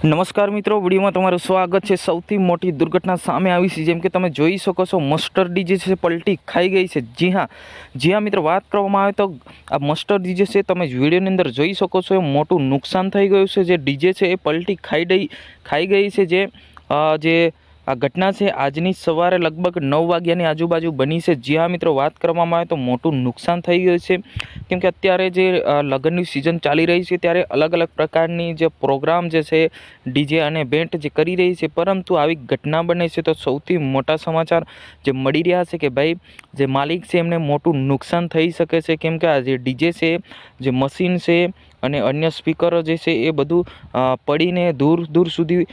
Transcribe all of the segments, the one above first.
નમસ્કાર મિત્રો, વિડીયોમાં તમારું સ્વાગત છે. સૌથી મોટી દુર્ઘટના સામે આવી છે. જેમ કે તમે જોઈ શકો છો, મસ્ટર ડીજે છે, પલટી ખાઈ ગઈ છે. જી હા જી હા મિત્રો, વાત કરવામાં આવે તો આ મસ્ટર ડીજે છે, તમે વિડીયોની અંદર જોઈ શકો છો, એ મોટું નુકસાન થઈ ગયું છે. જે ડીજે છે, એ પલટી ખાઈ ખાઈ ગઈ છે. જે જે આ ઘટના છે, આજની સવારે લગભગ નવ વાગ્યાની આજુબાજુ બની છે. જી હા, મિત્રો, વાત કરવામાં આવે તો મોટું નુકસાન થઈ ગયું છે. કેમકે અત્યારે જે લગ્નની સિઝન ચાલી રહી છે, ત્યારે અલગ અલગ પ્રકારની જે પ્રોગ્રામ જે છે ડીજે અને બેન્ટ જે કરી રહી છે, પરંતુ આવી ઘટના બને છે તો સૌથી મોટા સમાચાર જે મળી રહ્યા છે કે ભાઈ, જે માલિક છે, એમને મોટું નુકસાન થઈ શકે છે. કેમકે આ જે ડીજે છે, જે મશીન છે અને અન્ય સ્પીકરો જે છે, એ બધું પડીને દૂર દૂર સુધી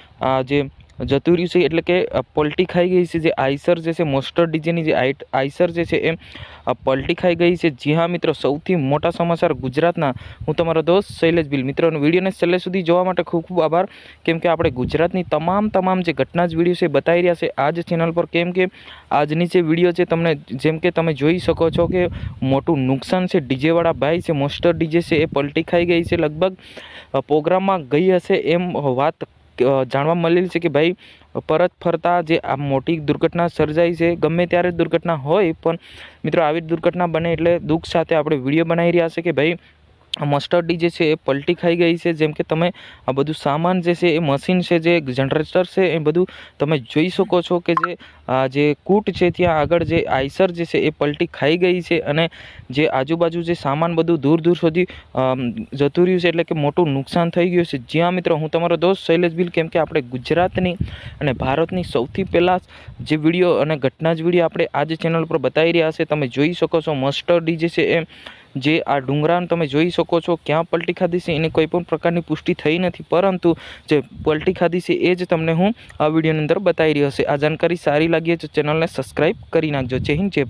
જે જતું રહ્યું છે, એટલે કે પલટી ખાઈ ગઈ છે, જે આઈસર જે છે મોસ્ટર ડીજેની જે આઈસર જે છે એ પલટી ખાઈ ગઈ છે. જી હા, મિત્રો, સૌથી મોટા સમાચાર ગુજરાતના. હું તમારો દોસ્ત શૈલેષ બિલ. મિત્રોનો વિડીયોને છેલ્લે સુધી જોવા માટે ખૂબ ખૂબ આભાર. કેમ કે આપણે ગુજરાતની તમામ તમામ જે ઘટના જ વીડિયો છે બતાવી રહ્યા છે આ જ ચેનલ પર. કેમ કે, આજની જે વીડિયો છે, તમને જેમ કે તમે જોઈ શકો છો કે મોટું નુકસાન છે, ડીજેવાળા ભાઈ છે મોસ્ટર ડીજે છે, એ પલટી ખાઈ ગઈ છે. લગભગ પ્રોગ્રામમાં ગઈ હશે એમ વાત જાણવા મળેલ છે કે ભાઈ, પરત ફરતા જે આ મોટી દુર્ઘટના સર્જાઈ છે, ગમે ત્યારે દુર્ઘટના હોય, પણ મિત્રો આવી દુર્ઘટના બને એટલે દુઃખ સાથે આપણે વીડિયો બનાવી રહ્યા છે કે ભાઈ મસ્ટર્ડ ડીજે છે એ પલટી ખાઈ ગઈ છે. જેમ કે તમે આ બધું સામાન જે છે એ મશીન છે, જે જનરેટર છે, એ બધું તમે જોઈ શકો છો કે જે, આ જે કૂટ છે ત્યાં આગળ જે આઈસર જે છે એ પલટી ખાઈ ગઈ છે અને જે આજુબાજુ જે સામાન બધું દૂર દૂર સુધી જતું રહ્યું છે એટલે કે મોટું નુકસાન થઈ ગયું છે. જ્યાં મિત્રો હું તમારો દોસ્ત શૈલેષ બિલ કેમ કે આપણે ગુજરાતની અને ભારતની સૌથી પહેલાં જે વીડિયો અને ઘટના જ વીડિયો આપણે આ જ ચેનલ પર બતાવી રહ્યા છે. તમે જોઈ શકો છો મસ્ટર ડીજે છે એ જે આ ડુંગરાન તમે જોઈ શકો છો, ક્યાં પલટી ખાધી છે, એની કોઈ પણ પ્રકારની પુષ્ટિ થઈ નથી. પરંતુ જે પલટી ખાધી છે, એ જ તમને હું આ વિડીયોની અંદર બતાવી રહ્યો છે. આ જાણકારી સારી લાગી હોય ચેનલને સબસ્ક્રાઈબ કરી નાખજો. જય હિન્દ, જય.